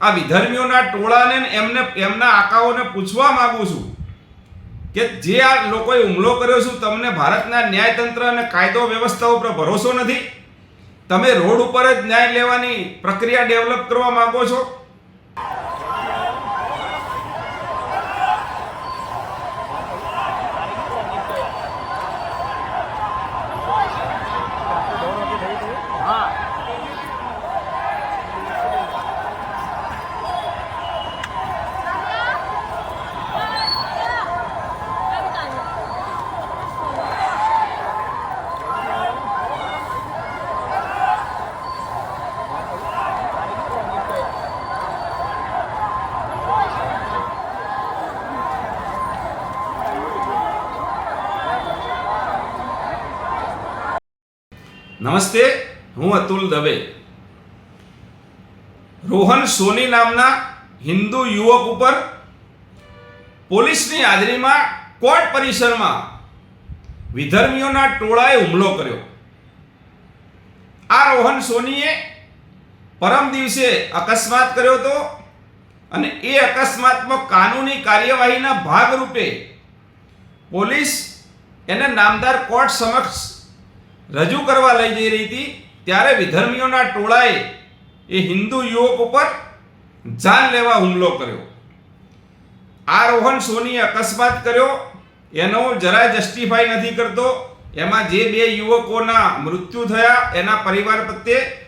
આ વિધર્મીઓના ટોળાને એમને, એમના આકાઓને પૂછવા માગું છું કે જે આ લોકોએ હુમલો કર્યો છે, તમને ભારતના ન્યાયતંત્ર અને કાયદો વ્યવસ્થા ઉપર ભરોસો નથી? તમે રોડ ઉપર જ ન્યાય લેવાની પ્રક્રિયા ડેવલપ કરવા માંગો છો? નમસ્તે, હું અતુલ દવે. રોહન સોની નામના હિન્દુ યુવક ઉપર પોલીસની હાજરીમાં કોર્ટ પરિસરમાં વિધર્મીઓના ટોળાએ હુમલો કર્યો. આ રોહન સોનીએ પરમ દિવસે અકસ્માત કર્યો હતો અને એ અકસ્માતમાં કાનૂની કાર્યવાહીના ભાગરૂપે પોલીસ એને નામદાર કોર્ટ સમક્ષ રજૂ કરવા લઈ જઈ રહી હતી, ત્યારે વિધર્મીઓના ટોળાએ એ હિન્દુ યુવક ઉપર જાન લેવા હુમલો કર્યો. આ રોહન સોનીએ અકસ્માત કર્યો, એનો જરાય જસ્ટિફાઈ નથી કરતો. એમાં જે બે યુવકોના મૃત્યુ થયા, એના પરિવાર પ્રત્યે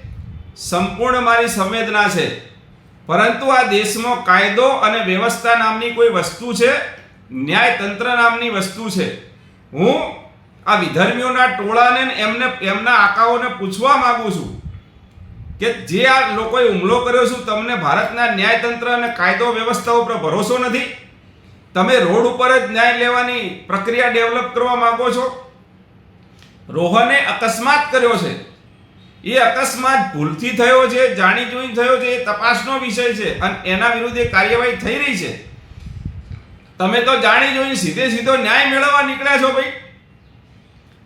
સંપૂર્ણ મારી સંવેદના છે. પરંતુ આ દેશમાં કાયદો અને વ્યવસ્થા નામની કોઈ વસ્તુ છે? ન્યાયતંત્ર નામની વસ્તુ છે. હું આ વિધર્મીઓના ટોળાને એમને, એમના આકાઓને પૂછવા માંગુ છું કે જે આ લોકોએ હુમલો કર્યો છે, તમને ભારતના ન્યાયતંત્ર અને કાયદો વ્યવસ્થા ઉપર ભરોસો નથી? તમે રોડ ઉપર જ ન્યાય લેવાની પ્રક્રિયા ડેવલપ કરવા માંગો છો? રોહને અકસ્માત કર્યો છે. એ અકસ્માત ભૂલથી થયો છે જાણી જોઈ થયો છે, એ તપાસનો વિષય છે અને એના વિરુદ્ધ એ કાર્યવાહી થઈ રહી છે. તમે તો જાણી જોઈને સીધે સીધો ન્યાય મેળવવા નીકળ્યા છો ભાઈ.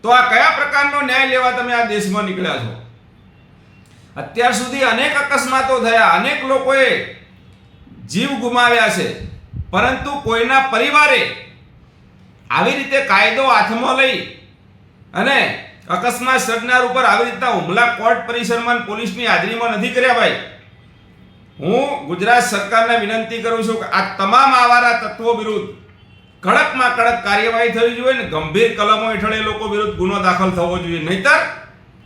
તો આ કયા પ્રકારનો ન્યાય લેવા તમે આ દેશમાં નીકળ્યા છો? અત્યાર સુધી અનેક અકસ્માતો થયા, અનેક લોકોએ જીવ ગુમાવ્યા છે, પરંતુ કોઈના પરિવારે આવી રીતે કાયદો હાથમાં લઈ અને અકસ્માત સર્જનાર ઉપર આવી રીતના હુમલા કોર્ટ પરિસરમાં પોલીસની હાજરીમાં નથી કર્યા ભાઈ. હું ગુજરાત સરકારને વિનંતી કરું છું કે આ તમામ આવારા તત્વો વિરુદ્ધ કડકમાં કડક કાર્યવાહી થવી જોઈએ ને ગંભીર કલમો હેઠળ એ લોકો વિરુદ્ધ ગુનો દાખલ થવો જોઈએ. નહીતર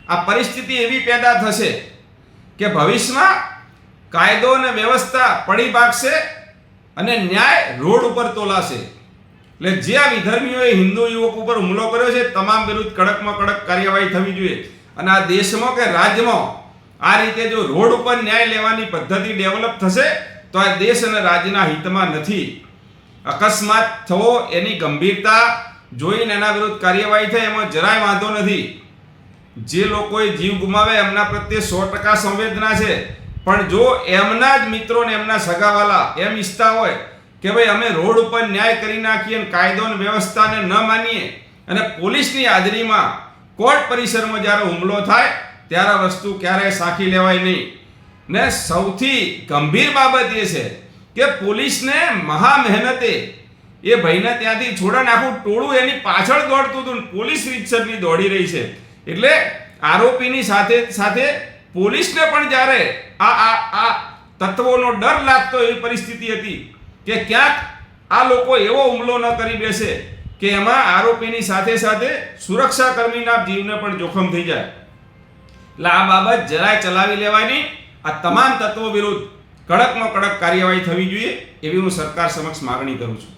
આ પરિસ્થિતિ એવી પેદા થશે કે ભવિષ્યમાં કાયદો અને વ્યવસ્થા પડી ભાગશે અને ન્યાય રોડ ઉપર તોલાશે. એટલે જે આ વિધર્મીઓએ હિન્દુ યુવક ઉપર હુમલો કર્યો છે, તમામ વિરુદ્ધ કડકમાં કડક કાર્યવાહી થવી જોઈએ. અને આ દેશમાં કે રાજ્યમાં આ રીતે જો રોડ ઉપર ન્યાય લેવાની પદ્ધતિ ડેવલપ થશે, તો આ દેશ અને રાજ્યના હિતમાં નથી. અકસ્માત થવો એની ગંભીરતા જોઈને એના વિરુદ્ધ કાર્યવાહી થાય એમાં જરાય વાંધો નથી. જે લોકોએ જીવ ગુમાવે એમના પ્રત્યે સો ટકા સંવેદના છે. પણ જો એમના જ મિત્રો ને એમના સગાવાલા એમ ઈચ્છતા હોય કે ભાઈ અમે રોડ ઉપર ન્યાય કરી નાખીએ અને કાયદો અને વ્યવસ્થાને ન માનીએ અને પોલીસની હાજરીમાં કોર્ટ પરિસરમાં જ્યારે હુમલો થાય ત્યારે વસ્તુ ક્યારેય સાખી લેવાય નહીં. ને સૌથી ગંભીર બાબત એ છે કે પોલીસને મહા મહેનતે એ ભાઈને ત્યાંથી છોડાને આખું ટોળું એની પાછળ દોડતું હતું પોલીસ રીતસરની દોડી રહી છે. એટલે આરોપીની સાથે સાથે પોલીસને પણ જ્યારે આ આ આ તત્વોનો ડર લાગતો એવી પરિસ્થિતિ હતી કે ક્યાંક આ લોકો એવો હુમલો ન કરી બેસે કે એમાં આરોપીની સાથે સાથે સુરક્ષા કર્મીના જીવને પણ જોખમ થઈ જાય. એટલે આ બાબત જરાય ચલાવી લેવાની આ તમામ તત્વો વિરુદ્ધ કડકમાં કડક કાર્યવાહી થવી જોઈએ એવી હું સરકાર સમક્ષ માગણી કરું છું.